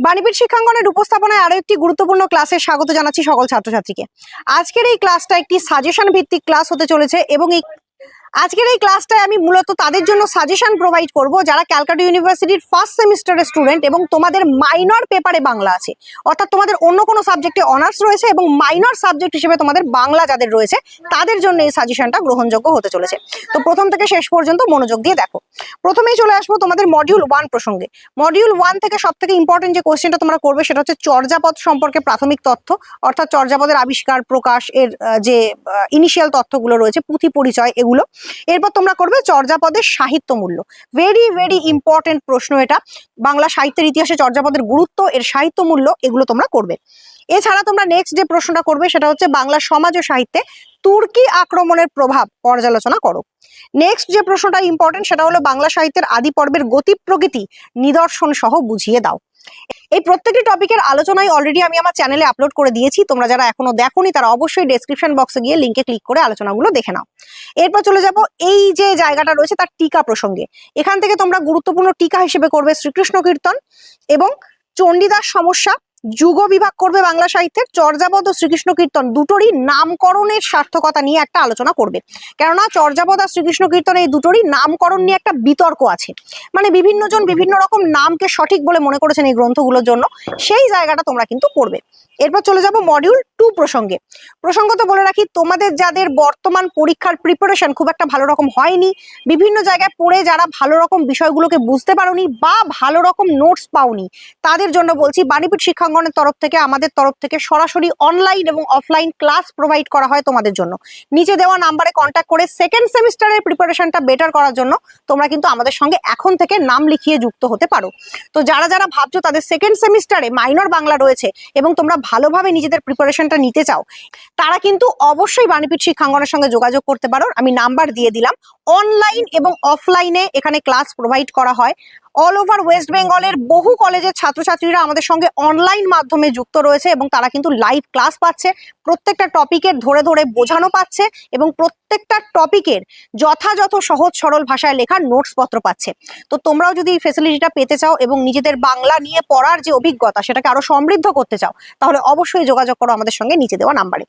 বাণীপীঠ শিক্ষাঙ্গনের উপস্থাপনায় আরও একটি গুরুত্বপূর্ণ ক্লাসে স্বাগত জানাচ্ছি সকল ছাত্রছাত্রীকে। আজকের এই ক্লাসটা একটি সাজেশন ভিত্তিক ক্লাস হতে চলেছে এবং এই আজকের এই ক্লাসটায় আমি মূলত তাদের জন্য সাজেশন প্রোভাইড করব যারা ক্যালকাটা ইউনিভার্সিটির ফার্স্ট সেমিস্টারের স্টুডেন্ট এবং তোমাদের মাইনর পেপারে বাংলা আছে। অর্থাৎ তোমাদের অন্য কোনো সাবজেক্টে অনার্স রয়েছে এবং মাইনর সাবজেক্ট হিসেবে তোমাদের বাংলা যাদের রয়েছে, তাদের জন্য এই সাজেশনটা গ্রহণযোগ্য হতে চলেছে। তো প্রথম থেকে শেষ পর্যন্ত মনোযোগ দিয়ে দেখো। প্রথমেই চলে আসব তোমাদের মডিউল ওয়ান প্রসঙ্গে। মডিউল ওয়ান থেকে সব থেকে ইম্পর্টেন্ট যে কোশ্চেনটা তোমরা করবে সেটা হচ্ছে চর্যাপদ সম্পর্কে প্রাথমিক তথ্য, অর্থাৎ চর্যাপদের আবিষ্কার, প্রকাশ এর যে ইনিশিয়াল তথ্যগুলো রয়েছে, পুঁথি পরিচয় এগুলো। এরপর তোমরা করবে চর্যাপদের সাহিত্য মূল্য। ভেরি ভেরি ইম্পর্টেন্ট প্রশ্ন এটা। বাংলা সাহিত্যের ইতিহাসে চর্যাপদের গুরুত্ব, এর সাহিত্য মূল্য এগুলো তোমরা করবে। এছাড়া তোমরা নেক্সট যে প্রশ্নটা করবে সেটা হচ্ছে বাংলা সমাজ ও সাহিত্যে তুর্কি আক্রমণের প্রভাব পর্যালোচনা করো। নেক্সট যে প্রশ্নটা ইম্পর্টেন্ট সেটা হলো বাংলা সাহিত্যের আদি পর্বের গতি প্রকৃতি নিদর্শন সহ বুঝিয়ে দাও। এই প্রত্যেকটি টপিকের আলোচনায় অলরেডি আমি আমার চ্যানেলে আপলোড করে দিয়েছি। তোমরা যারা এখনও দেখোনি, তারা অবশ্যই ডেসক্রিপশন বক্সে গিয়ে লিঙ্কে ক্লিক করে আলোচনাগুলো দেখে নাও। এরপর চলে যাব এই যে জায়গাটা রয়েছে, তার টিকা প্রসঙ্গে। এখান থেকে তোমরা গুরুত্বপূর্ণ টিকা হিসেবে করবে শ্রীকৃষ্ণ কীর্তন এবং চণ্ডীদাস সমস্যা যুগ বিভাগ করবে বাংলা সাহিত্যের। চর্যাপদ ও শ্রীকৃষ্ণ কীর্তন দুটোরই নামকরণের সার্থকতা নিয়ে একটা আলোচনা করবে। কেননা চর্যাপদ আর শ্রীকৃষ্ণ কীর্তন এই দুটোরই নামকরণ নিয়ে একটা বিতর্ক আছে। মানে বিভিন্ন জন বিভিন্ন রকম নামকে সঠিক বলে মনে করেছেন এই গ্রন্থগুলোর জন্য। সেই জায়গাটা তোমরা কিন্তু করবে। এরপর চলে যাব মডিউল টু প্রসঙ্গে। প্রসঙ্গত বলে রাখি, তোমাদের যাদের বর্তমান পরীক্ষার প্রিপারেশন খুব একটা ভালো রকম হয়নি, বিভিন্ন জায়গায় পড়ে যারা ভালো রকম বিষয়গুলোকে বুঝতে পারোনি বা ভালো রকম নোটস পাওনি, তাদের জন্য বলছি বাণীপীঠ শিক্ষাঙ্গনের তরফ থেকে, আমাদের তরফ থেকে সরাসরি অনলাইন এবং অফলাইন ক্লাস প্রোভাইড করা হয় তোমাদের জন্য। নিচে দেওয়া নাম্বারে কন্ট্যাক্ট করে সেকেন্ড সেমিস্টারের প্রিপারেশনটা বেটার করার জন্য তোমরা কিন্তু আমাদের সঙ্গে এখন থেকে নাম লিখিয়ে যুক্ত হতে পারো। তো যারা যারা ভাবছ তাদের সেকেন্ড সেমিস্টারে মাইনর বাংলা রয়েছে এবং তোমরা ভালোভাবে নিজেদের প্রিপারেশনটা নিতে চাও, তারা কিন্তু অবশ্যই বাণীপীঠ শিক্ষাঙ্গনের সঙ্গে যোগাযোগ করতে পারো। আমি নাম্বার দিয়ে দিলাম। অনলাইন এবং অফলাইনে এখানে ক্লাস প্রোভাইড করা হয়। অল ওভার ওয়েস্ট বেঙ্গলের বহু কলেজের ছাত্রছাত্রীরা আমাদের সঙ্গে অনলাইন মাধ্যমে যুক্ত রয়েছে এবং তারা কিন্তু লাইভ ক্লাস পাচ্ছে, প্রত্যেকটা টপিকের ধরে ধরে বোঝানো পাচ্ছে এবং প্রত্যেকটা টপিকের যথাযথ সহজ সরল ভাষায় লেখা নোটস পত্র পাচ্ছে। তো তোমরাও যদি এই ফেসিলিটিটা পেতে চাও এবং নিজেদের বাংলা নিয়ে পড়ার যে অভিজ্ঞতা সেটাকে আরও সমৃদ্ধ করতে চাও, তাহলে অবশ্যই যোগাযোগ করো আমাদের সঙ্গে নিচে দেওয়া নাম্বারে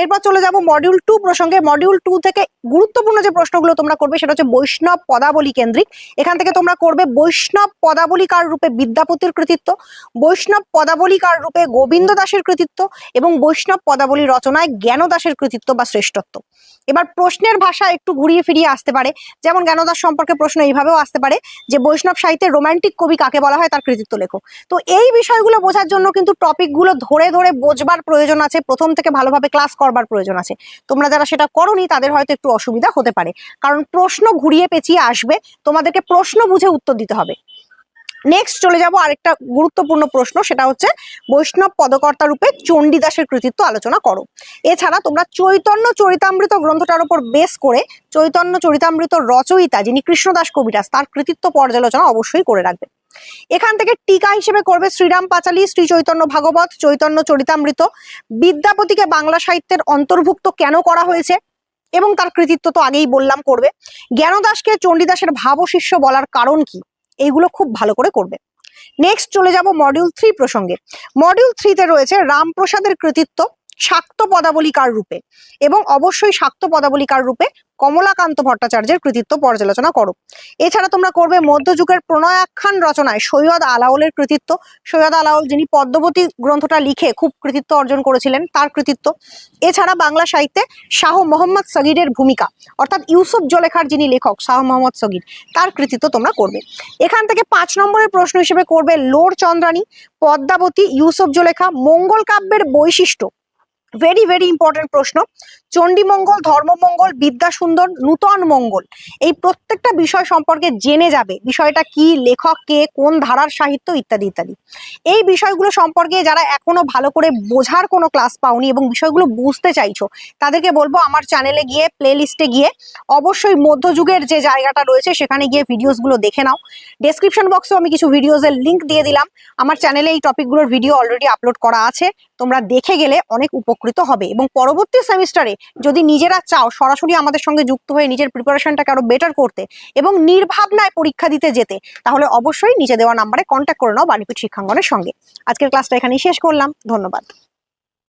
এরপর চলে যাব মডিউল টু প্রসঙ্গে। মডিউল টু থেকে গুরুত্বপূর্ণ যে প্রশ্নগুলো তোমরা করবে সেটা হচ্ছে বৈষ্ণব পদাবলী কেন্দ্রিক। এখান থেকে তোমরা করবে বৈষ্ণব পদাবলিকার রূপে বিদ্যাপতির কৃতিত্ব, বৈষ্ণব পদাবলিকার রূপে গোবিন্দ দাসের কৃতিত্ব এবং বৈষ্ণব পদাবলী রচনায় জ্ঞান দাসের কৃতিত্ব বা শ্রেষ্ঠত্ব। এবার প্রশ্নের ভাষা একটু ঘুরিয়ে ফিরিয়ে আসতে পারে। যেমন জ্ঞানদাস সম্পর্কে প্রশ্ন এইভাবেও আসতে পারে যে বৈষ্ণব সাহিত্যে রোমান্টিক কবি কাকে বলা হয় তার কৃতিত্ব লেখো। তো এই বিষয়গুলো বোঝার জন্য কিন্তু টপিকগুলো ধরে ধরে বোঝবার প্রয়োজন আছে, প্রথম থেকে ভালোভাবে ক্লাস করবার প্রয়োজন আছে। তোমরা যারা সেটা করনি তাদের হয়তো একটু অসুবিধা হতে পারে। কারণ প্রশ্ন ঘুরিয়ে পেঁচিয়ে আসবে, তোমাদেরকে প্রশ্ন বুঝে উত্তর দিতে হবে। নেক্সট চলে যাব আরেকটা গুরুত্বপূর্ণ প্রশ্ন, সেটা হচ্ছে বৈষ্ণব পদকর্তা রূপে চণ্ডীদাসের কৃতিত্ব আলোচনা করো। এছাড়া তোমরা চৈতন্য চরিতামৃত গ্রন্থটার উপর বেস করে চৈতন্য চরিতামৃত রচয়িতা যিনি কৃষ্ণদাস কবিরাজ, তার কৃতিত্ব পর্যালোচনা অবশ্যই করে রাখবে। এখান থেকে টিকা হিসেবে করবে শ্রীরাম পাঁচালী, শ্রী চৈতন্য ভাগবত, চৈতন্য চরিতামৃত। বিদ্যাপতিকে বাংলা সাহিত্যের অন্তর্ভুক্ত কেন করা হয়েছে? এবং তার কৃতিত্ব তো আগেই বললাম করবে। জ্ঞানদাসকে চণ্ডীদাসের ভাবশিষ্য বলার কারণ কি? এইগুলো খুব ভালো করে করবে। নেক্সট চলে যাব মডিউল থ্রি প্রসঙ্গে। মডিউল থ্রিতে রয়েছে রামপ্রসাদের কৃতিত্ব। শাক্ত পদাবলিকার রূপে এবং অবশ্যই শাক্ত পদাবলিকার রূপে কমলাকান্ত ভট্টাচার্যের কৃতিত্ব পর্যালোচনা করো। এছাড়া তোমরা করবে মধ্যযুগের প্রণয়াখ্যান রচনায় সৈয়দ আলাউলের কৃতিত্ব। সৈয়দ আলাউল যিনি পদ্মবতী গ্রন্থটা লিখে খুব কৃতিত্ব অর্জন করেছিলেন, তার কৃতিত্ব। এছাড়া বাংলা সাহিত্যে শাহ মোহাম্মদ সগিরের ভূমিকা, অর্থাৎ ইউসুফ জলেখার যিনি লেখক শাহ মোহাম্মদ সগির, তার কৃতিত্ব তোমরা করবে। এখান থেকে পাঁচ নম্বরের প্রশ্ন হিসেবে করবে লোর চন্দ্রানী পদ্মাবতী, ইউসুফ জলেখা, মঙ্গল কাব্যের বৈশিষ্ট্য। ভেরি ভেরি ইম্পর্টেন্ট প্রশ্ন. চণ্ডীমঙ্গল, ধর্মমঙ্গল বিদ্যা সুন্দর নূতন মঙ্গল। এই প্রত্যেকটা বিষয় সম্পর্কে জেনে যাবে, বিষয়টা কি, লেখক কে, কোন ধারার সাহিত্য, ইত্যাদি ইত্যাদি। এই বিষয়গুলো সম্পর্কে যারা এখনও ভালো করে বোঝার কোনো ক্লাস পাওনি এবং বিষয়গুলো বুঝতে চাইছো, তাদেরকে বলব আমার চ্যানেলে গিয়ে প্লে লিস্টে গিয়ে, অবশ্যই মধ্যযুগের যে জায়গাটা রয়েছে, সেখানে গিয়ে ভিডিওসগুলো দেখে নাও। ডেসক্রিপশন বক্সেও আমি কিছু ভিডিওসের লিঙ্ক দিয়ে দিলাম। আমার চ্যানেলে এই টপিকগুলোর ভিডিও অলরেডি আপলোড করা আছে। তোমরা দেখে গেলে অনেক উপকৃত হবে এবং পরবর্তী সেমিস্টারে যদি নিজেরা চাও সরাসরি আমাদের সঙ্গে যুক্ত হয়ে নিজের প্রিপারেশনটাকে আরও বেটার করতে এবং নির্ভাবনায় পরীক্ষা দিতে যেতে, তাহলে অবশ্যই নিচে দেওয়া নাম্বারে কন্ট্যাক্ট করে নাও বাণীপীঠ শিক্ষাঙ্গনের সঙ্গে। আজকের ক্লাসটা এখানেই শেষ করলাম। ধন্যবাদ।